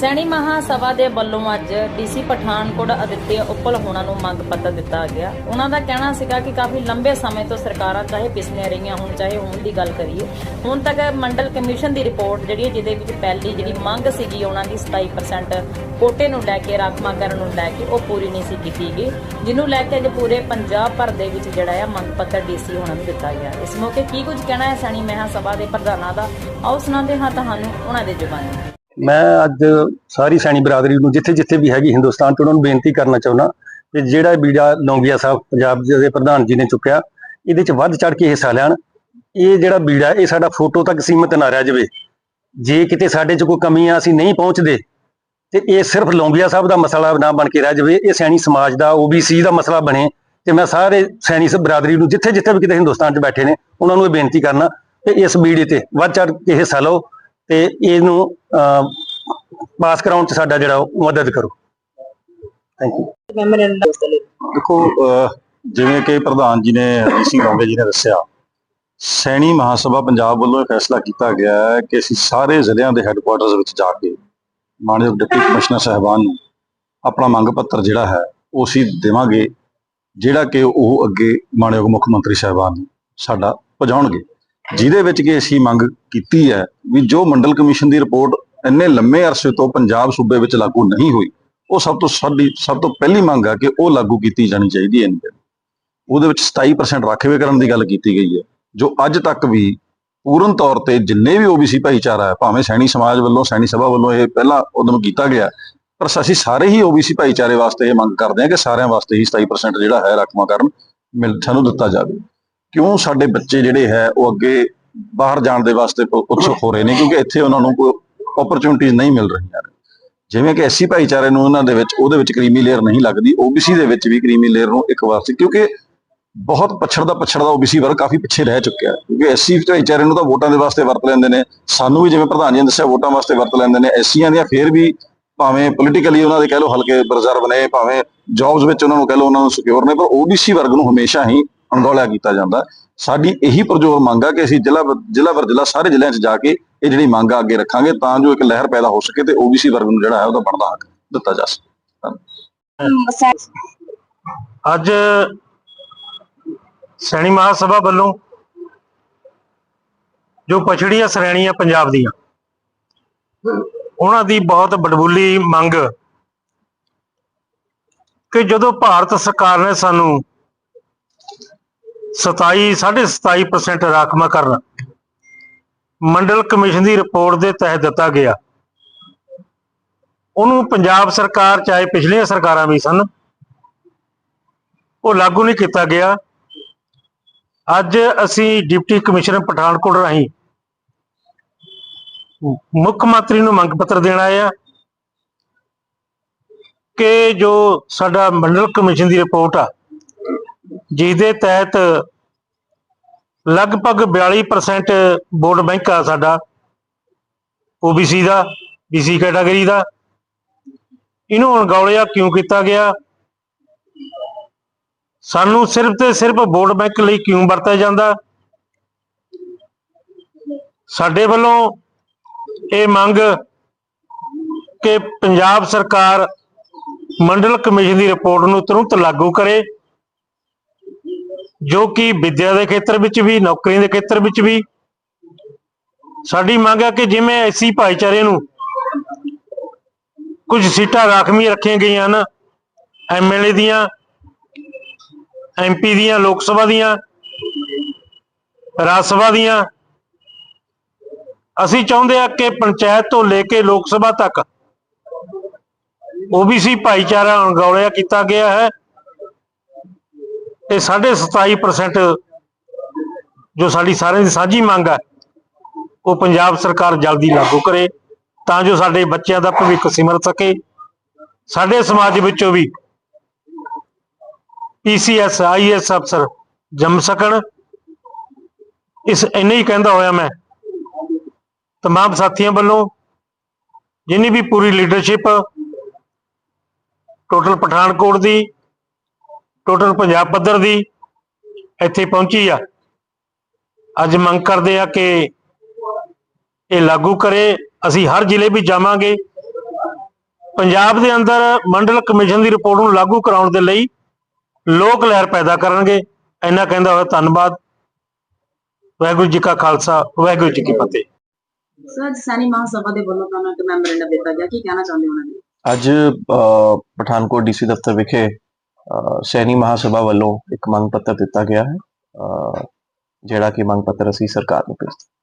ਸੈਣੀ ਮਹਾ ਸਭਾ ਦੇ ਵੱਲੋਂ ਅੱਜ ਡੀਸੀ ਪਠਾਨਕੋਟ ਅਦਿੱਤਿਆ ਉੱਪਲ ਹੋਣਾ ਨੂੰ ਮੰਗ ਪੱਤਰ ਦਿੱਤਾ ਗਿਆ। ਉਹਨਾਂ ਦਾ ਕਹਿਣਾ ਸੀਗਾ ਕਿ ਕਾਫੀ ਲੰਬੇ ਸਮੇਂ ਤੋਂ ਸਰਕਾਰਾਂ ਚਾਹੇ ਪਿਛਲੀਆਂ ਰਹੀਆਂ ਹੋਣ, ਚਾਹੇ ਹੁਣ ਦੀ ਗੱਲ ਕਰੀਏ, ਹੁਣ ਤੱਕ ਮੰਡਲ ਕਮਿਸ਼ਨ ਦੀ ਰਿਪੋਰਟ ਜਿਹੜੀ ਹੈ, ਜਿਹਦੇ ਵਿੱਚ ਪਹਿਲੀ ਜਿਹੜੀ ਮੰਗ ਸੀਗੀ ਉਹਨਾਂ ਦੀ 27% ਕੋਟੇ ਨੂੰ ਲੈ ਕੇ ਰਾਖਵਾਂਕਰਨ ਨੂੰ ਲੈ ਕੇ, ਉਹ ਪੂਰੀ ਨਹੀਂ ਸੀ ਕੀਤੀ ਗਈ, ਜਿਹਨੂੰ ਲੈ ਕੇ ਅੱਜ ਪੂਰੇ ਪੰਜਾਬ ਭਰ ਦੇ ਵਿੱਚ ਜਿਹੜਾ ਆ ਮੰਗ ਪੱਤਰ ਡੀਸੀ ਹੋਣਾ ਨੂੰ ਦਿੱਤਾ ਗਿਆ। ਇਸ ਮੌਕੇ ਕੀ ਕੁਝ ਕਹਿਣਾ ਹੈ ਸੈਣੀ ਮਹਾ ਸਭਾ ਦੇ ਪ੍ਰਧਾਨਾਂ ਦਾ? ਆਓ ਸੁਣਾਉਂਦੇ ਹਾਂ ਤੁਹਾਨੂੰ ਉਹਨਾਂ ਦੇ ਜ਼ੁਬਾਨੀ। ਮੈਂ ਅੱਜ ਸਾਰੀ ਸੈਣੀ ਬਰਾਦਰੀ ਨੂੰ ਜਿੱਥੇ ਜਿੱਥੇ ਵੀ ਹੈਗੀ ਹਿੰਦੁਸਤਾਨ ਤੋਂ ਉਹਨਾਂ ਨੂੰ ਬੇਨਤੀ ਕਰਨਾ ਚਾਹੁੰਦਾ ਕਿ ਜਿਹੜਾ ਬੀੜਾ ਲੌਂਗੀਆ ਸਾਹਿਬ, ਪੰਜਾਬ ਦੇ ਪ੍ਰਧਾਨ ਜੀ ਨੇ ਚੁੱਕਿਆ, ਇਹਦੇ ਚ ਵੱਧ ਚੜ ਕੇ ਹਿੱਸਾ ਲੈਣ। ਇਹ ਜਿਹੜਾ ਬੀੜਾ, ਇਹ ਸਾਡਾ ਫੋਟੋ ਤੱਕ ਸੀਮਤ ਨਾ ਰਹਿ ਜਾਵੇ। ਜੇ ਕਿਤੇ ਸਾਡੇ ਚ ਕੋਈ ਕਮੀ ਆ, ਅਸੀਂ ਨਹੀਂ ਪਹੁੰਚਦੇ, ਤੇ ਇਹ ਸਿਰਫ ਲੌਂਗੀਆ ਸਾਹਿਬ ਦਾ ਮਸਲਾ ਨਾ ਬਣ ਕੇ ਰਹਿ ਜਾਵੇ, ਇਹ ਸੈਣੀ ਸਮਾਜ ਦਾ ਓਬੀਸੀ ਦਾ ਮਸਲਾ ਬਣੇ, ਤੇ ਮੈਂ ਸਾਰੇ ਸੈਣੀ ਸ- ਬਰਾਦਰੀ ਨੂੰ ਜਿੱਥੇ ਜਿੱਥੇ ਵੀ ਕਿਤੇ ਹਿੰਦੁਸਤਾਨ 'ਚ ਬੈਠੇ ਨੇ, ਉਹਨਾਂ ਨੂੰ ਇਹ ਬੇਨਤੀ ਕਰਨਾ ਕਿ ਇਸ ਬੀੜੇ ਤੇ ਵੱਧ ਚੜ ਕੇ ਹਿੱਸਾ ਲਓ। ਤੇ ਇਹਨੂੰ ਅਹ, ਪਾਸ ਕਰਾਉਣ 'ਚ ਸਾਡਾ ਜਿਹੜਾ ਮਦਦ ਕਰੋ। ਥੈਂਕ ਯੂ ਦੇਖੋ ਜਿਵੇਂ ਕਿ ਪ੍ਰਧਾਨ ਜੀ ਨੇ ਹਰੀ ਸਿੰਘ ਲੌਂਗੇ ਜੀ ਨੇ ਦੱਸਿਆ ਸੈਣੀ ਮਹਾਸਭਾ ਪੰਜਾਬ ਵੱਲੋਂ ਇਹ ਫੈਸਲਾ ਕੀਤਾ ਗਿਆ ਹੈ ਕਿ ਅਸੀਂ ਸਾਰੇ ਜ਼ਿਲ੍ਹਿਆਂ ਦੇ ਹੈੱਡਕੁਆਰਟਰਸ ਵਿੱਚ ਜਾ ਕੇ ਮਾਨਯੋਗ ਡਿਪਟੀ ਕਮਿਸ਼ਨਰ ਸਾਹਿਬਾਨ ਨੂੰ ਆਪਣਾ ਮੰਗ ਪੱਤਰ ਜਿਹੜਾ ਹੈ ਉਹ ਅਸੀਂ ਦੇਵਾਂਗੇ ਜਿਹੜਾ ਕਿ ਉਹ ਅੱਗੇ ਮਾਨਯੋਗ ਮੁੱਖ ਮੰਤਰੀ ਸਾਹਿਬਾਨ ਨੂੰ ਸਾਡਾ ਪਹੁੰਚਾਉਣਗੇ ਜਿਹਦੇ ਵਿੱਚ ਕਿ ਅਸੀਂ ਮੰਗ ਕੀਤੀ ਹੈ ਵੀ ਜੋ ਮੰਡਲ ਕਮਿਸ਼ਨ ਦੀ ਰਿਪੋਰਟ ਇੰਨੇ ਲੰਮੇ ਅਰਸੇ ਤੋਂ ਪੰਜਾਬ ਸੂਬੇ ਵਿੱਚ ਲਾਗੂ ਨਹੀਂ ਹੋਈ, ਉਹ ਸਭ ਤੋਂ ਸਾਡੀ, ਸਭ ਤੋਂ ਪਹਿਲੀ ਮੰਗ ਹੈ ਕਿ ਉਹ ਲਾਗੂ ਕੀਤੀ ਜਾਣੀ ਚਾਹੀਦੀ ਹੈ ਉਹਦੇ ਵਿੱਚ 27% ਰਾਖਵੇਕਰਨ ਦੀ ਗੱਲ ਕੀਤੀ ਗਈ ਹੈ, ਜੋ ਅੱਜ ਤੱਕ ਵੀ ਪੂਰਨ ਤੌਰ ਤੇ ਜਿੰਨੇ ਵੀ ਓਬੀਸੀ ਭਾਈਚਾਰਾ ਹੈ, ਭਾਵੇਂ ਸੈਣੀ ਸਮਾਜ ਵੱਲੋਂ, ਸੈਣੀ ਸਭਾ ਵੱਲੋਂ ਇਹ ਪਹਿਲਾਂ ਉਦੋਂ ਕੀਤਾ ਗਿਆ, ਪਰ ਅਸੀਂ ਸਾਰੇ ਹੀ ਓਬੀਸੀ ਭਾਈਚਾਰੇ ਵਾਸਤੇ ਇਹ ਮੰਗ ਕਰਦੇ ਹਾਂ ਕਿ ਸਾਰਿਆਂ ਵਾਸਤੇ ਹੀ 27% ਜਿਹੜਾ ਹੈ ਰਾਖਵਾਂਕਰਨ ਮਿਲ, ਸਾਨੂੰ ਦਿੱਤਾ ਜਾਵੇ। ਕਿਉਂ ਸਾਡੇ ਬੱਚੇ ਜਿਹੜੇ ਹੈ, ਉਹ ਅੱਗੇ ਬਾਹਰ ਜਾਣ ਦੇ ਵਾਸਤੇ ਉਤਸੁਕ ਹੋ ਰਹੇ ਨੇ? ਕਿਉਂਕਿ ਇੱਥੇ ਉਹਨਾਂ ਨੂੰ ਕੋਈ ਓਪਰਚੁਨਿਟੀਜ਼ ਨਹੀਂ ਮਿਲ ਰਹੀਆਂ ਨੇ। ਜਿਵੇਂ ਕਿ ਐਸਸੀ ਭਾਈਚਾਰੇ ਨੂੰ ਉਹਨਾਂ ਦੇ ਵਿੱਚ, ਉਹਦੇ ਵਿੱਚ ਕਰੀਮੀ ਲੇਅਰ ਨਹੀਂ ਲੱਗਦੀ, ਓਬੀਸੀ ਦੇ ਵਿੱਚ ਵੀ ਕਰੀਮੀ ਲੇਅਰ ਨੂੰ ਇੱਕ ਵਾਰ ਕਿਉਂਕਿ ਬਹੁਤ ਪਛੜਦਾ ਪਛੜਦਾ ਓਬੀਸੀ ਵਰਗ ਕਾਫੀ ਪਿੱਛੇ ਰਹਿ ਚੁੱਕਿਆ ਹੈ। ਕਿਉਂਕਿ ਐਸਸੀ ਭਾਈਚਾਰੇ ਨੂੰ ਤਾਂ ਵੋਟਾਂ ਦੇ ਵਾਸਤੇ ਵਰਤ ਲੈਂਦੇ ਨੇ। ਸਾਨੂੰ ਵੀ ਜਿਵੇਂ ਪ੍ਰਧਾਨ ਜੀ ਨੇ ਦੱਸਿਆ, ਵੋਟਾਂ ਵਾਸਤੇ ਵਰਤ ਲੈਂਦੇ ਨੇ। ਐਸਸੀਆਂ ਦੀਆਂ ਫੇਰ ਵੀ ਭਾਵੇਂ ਪੋਲੀਟੀਕਲੀ ਉਹਨਾਂ ਦੇ ਕਹਿ ਲਓ ਹਲਕੇ ਰਿਜ਼ਰਵ ਨੇ, ਭਾਵੇਂ ਜੌਬਸ ਵਿੱਚ ਉਹਨਾਂ ਨੂੰ ਕਹਿ ਲਓ ਉਹਨਾਂ ਨੂੰ ਸਿਕਿਉਰ ਨੇ, ਪਰ ਓਬੀਸੀ ਵਰਗ ਨੂੰ ਹਮੇਸ਼ਾ ਹੀ ਅਣਗੌਲਿਆ ਕੀਤਾ ਜਾਂਦਾ। ਸਾਡੀ ਇਹੀ ਪ੍ਰਜੋਰ ਮੰਗ ਆ ਕਿ ਅਸੀਂ ਜ਼ਿਲ੍ਹਾ ਜ਼ਿਲ੍ਹਾ ਵਰ, ਜ਼ਿਲ੍ਹਾ ਸਾਰੇ ਜ਼ਿਲ੍ਹਿਆਂ 'ਚ ਜਾ ਕੇ ਇਹ ਜਿਹੜੀ ਮੰਗ ਆ ਅੱਗੇ ਰੱਖਾਂਗੇ ਤਾਂ ਜੋ ਇੱਕ ਲਹਿਰ ਪੈਦਾ ਹੋ ਸਕੇ ਤੇ ਓਬੀਸੀ ਵਰਗ ਨੂੰ ਜਿਹੜਾ ਹੈ ਉਹਦਾ ਬਣਦਾ ਹੱਕ ਦਿੱਤਾ ਜਾ ਸਕੇ। ਅੱਜ ਸੈਣੀ ਮਹਾਸਭਾ ਵੱਲੋਂ ਜੋ ਪਛੜੀਆਂ ਸ਼੍ਰੇਣੀਆਂ ਪੰਜਾਬ ਦੀਆਂ, ਉਹਨਾਂ ਦੀ ਬਹੁਤ ਬੜਬੁਲੀ ਮੰਗ ਕਿ ਜਦੋਂ ਭਾਰਤ ਸਰਕਾਰ ਨੇ ਸਾਨੂੰ 27 27.5% ਰਾਖਵਾਂਕਰਨ ਮੰਡਲ ਕਮਿਸ਼ਨ ਦੀ ਰਿਪੋਰਟ ਦੇ ਤਹਿਤ ਦਿੱਤਾ ਗਿਆ। ਉਹਨੂੰ ਪੰਜਾਬ ਸਰਕਾਰ ਚਾਹੇ ਪਿਛਲੀਆਂ ਸਰਕਾਰਾਂ ਵੀ ਸਨ, ਉਹ ਲਾਗੂ ਨਹੀਂ ਕੀਤਾ ਗਿਆ। ਅੱਜ ਅਸੀਂ ਡਿਪਟੀ ਕਮਿਸ਼ਨਰ ਪਠਾਨਕੋਟ ਰਾਹੀਂ ਮੁੱਖ ਮੰਤਰੀ ਨੂੰ ਮੰਗ ਪੱਤਰ ਦੇਣ ਆਏ ਆ ਕਿ ਜੋ ਸਾਡਾ ਮੰਡਲ ਕਮਿਸ਼ਨ ਦੀ ਰਿਪੋਰਟ ਆ ਜਿਸਦੇ ਤਹਿਤ ਲਗਭਗ 42% ਵੋਟ ਬੈਂਕ ਆ ਸਾਡਾ ਓਬੀਸੀ ਦਾ ਬੀਸੀ ਕੈਟਾਗਰੀ ਦਾ। ਇਹਨੂੰ ਅਣਗੌਲਿਆ ਕਿਉਂ ਕੀਤਾ ਗਿਆ? ਸਾਨੂੰ ਸਿਰਫ ਤੇ ਸਿਰਫ ਵੋਟ ਬੈਂਕ ਲਈ ਕਿਉਂ ਵਰਤਿਆ ਜਾਂਦਾ? ਸਾਡੇ ਵੱਲੋਂ ਇਹ ਮੰਗ ਕਿ ਪੰਜਾਬ ਸਰਕਾਰ ਮੰਡਲ ਕਮਿਸ਼ਨ ਦੀ ਰਿਪੋਰਟ ਨੂੰ ਤੁਰੰਤ ਲਾਗੂ ਕਰੇ। ਜੋ ਕਿ ਵਿਦਿਆ ਦੇ ਖੇਤਰ ਵਿੱਚ ਵੀ ਨੌਕਰੀ ਦੇ ਖੇਤਰ ਵਿੱਚ ਵੀ। ਸਾਡੀ ਮੰਗ ਹੈ ਕਿ ਜਿਵੇਂ ਐਸੀ ਭਾਈਚਾਰੇ ਨੂੰ ਕੁਝ ਸੀਟਾਂ ਰਾਖਵੀਆਂ ਰੱਖੀਆਂ ਗਈਆਂ ਹਨ ਐਮਐਲਏ ਦੀਆਂ ਐਮਪੀ ਦੀਆਂ, ਲੋਕ ਸਭਾ ਦੀਆਂ, ਰਾਜ ਸਭਾ ਦੀਆਂ। ਅਸੀਂ ਚਾਹੁੰਦੇ ਆ ਕਿ ਪੰਚਾਇਤ ਤੋਂ ਲੈ ਕੇ ਲੋਕ ਸਭਾ ਤੱਕ ਓਬੀਸੀ ਭਾਈਚਾਰਾ ਅਣਗੌਲਿਆ ਕੀਤਾ ਗਿਆ ਹੈ। ਤੇ 27% ਜੋ ਸਾਡੀ ਸਾਰਿਆਂ ਦੀ ਸਾਂਝੀ ਮੰਗ ਹੈ ਉਹ ਪੰਜਾਬ ਸਰਕਾਰ ਜਲਦੀ ਲਾਗੂ ਕਰੇ ਤਾਂ ਜੋ ਸਾਡੇ ਬੱਚਿਆਂ ਦਾ ਭਵਿੱਖ ਸਿਮਰ ਸਕੇ ਸਾਡੇ ਸਮਾਜ ਵਿੱਚੋਂ ਵੀ ਪੀਸੀਐਸ ਆਈਐਸ ਅਫਸਰ ਜੰਮ ਸਕਣ ਇਸ ਇੰਨੇ ਹੀ ਕਹਿੰਦਾ ਹੋਇਆ ਮੈਂ तमाम ਸਾਥੀਆਂ ਵੱਲੋਂ ਜਿੰਨੀ ਵੀ ਪੂਰੀ ਲੀਡਰਸ਼ਿਪ ਟੋਟਲ ਪਠਾਨਕੋਟ ਦੀ ਟੋਟਲ ਪੰਜਾਬ ਪੱਧਰ ਦੀ ਇੱਥੇ ਪਹੁੰਚੀ ਆ। ਅੱਜ ਮੰਗ ਕਰਦੇ ਆ ਕਿ ਇਹ ਲਾਗੂ ਕਰੇ। ਅਸੀਂ ਹਰ ਜ਼ਿਲ੍ਹੇ ਵਿੱਚ ਜਾਵਾਂਗੇ। ਪੰਜਾਬ ਦੇ ਅੰਦਰ ਮੰਡਲ ਕਮਿਸ਼ਨ ਦੀ ਰਿਪੋਰਟ ਨੂੰ ਲਾਗੂ ਕਰਾਉਣ ਦੇ ਲਈ ਲੋਕ ਲਹਿਰ ਪੈਦਾ ਕਰਨਗੇ। ਇੰਨਾ ਕਹਿੰਦਾ ਹੋਇਆ ਧੰਨਵਾਦ। ਵਾਹਿਗੁਰੂ ਜੀ ਕਾ ਖਾਲਸਾ ਵਾਹਿਗੁਰੂ ਜੀ ਕੀ ਫਤਿਹ। ਸਰ ਅੱਜ ਸੈਣੀ ਮਹਾਸਭਾ ਦੇ ਵੱਲੋਂ ਤੁਹਾਨੂੰ ਇੱਕ ਮੈਮੋਰੈਂਡਮ ਦਿੱਤਾ ਗਿਆ। ਕੀ ਕਹਿਣਾ ਚਾਹੁੰਦੇ ਹੋ ਉਹਨਾਂ ਦੀ ਅੱਜ ਪਠਾਨਕੋਟ ਡੀਸੀ ਦਫ਼ਤਰ ਵਿਖੇ ਸੈਣੀ ਮਹਾਸਭਾ ਵੱਲੋਂ ਇੱਕ ਮੰਗ ਪੱਤਰ ਦਿੱਤਾ ਗਿਆ ਹੈ ਅ, ਜਿਹੜਾ ਕਿ ਮੰਗ ਪੱਤਰ ਅਸੀਂ ਸਰਕਾਰ ਨੂੰ ਭੇਜ ਦਿੱਤਾ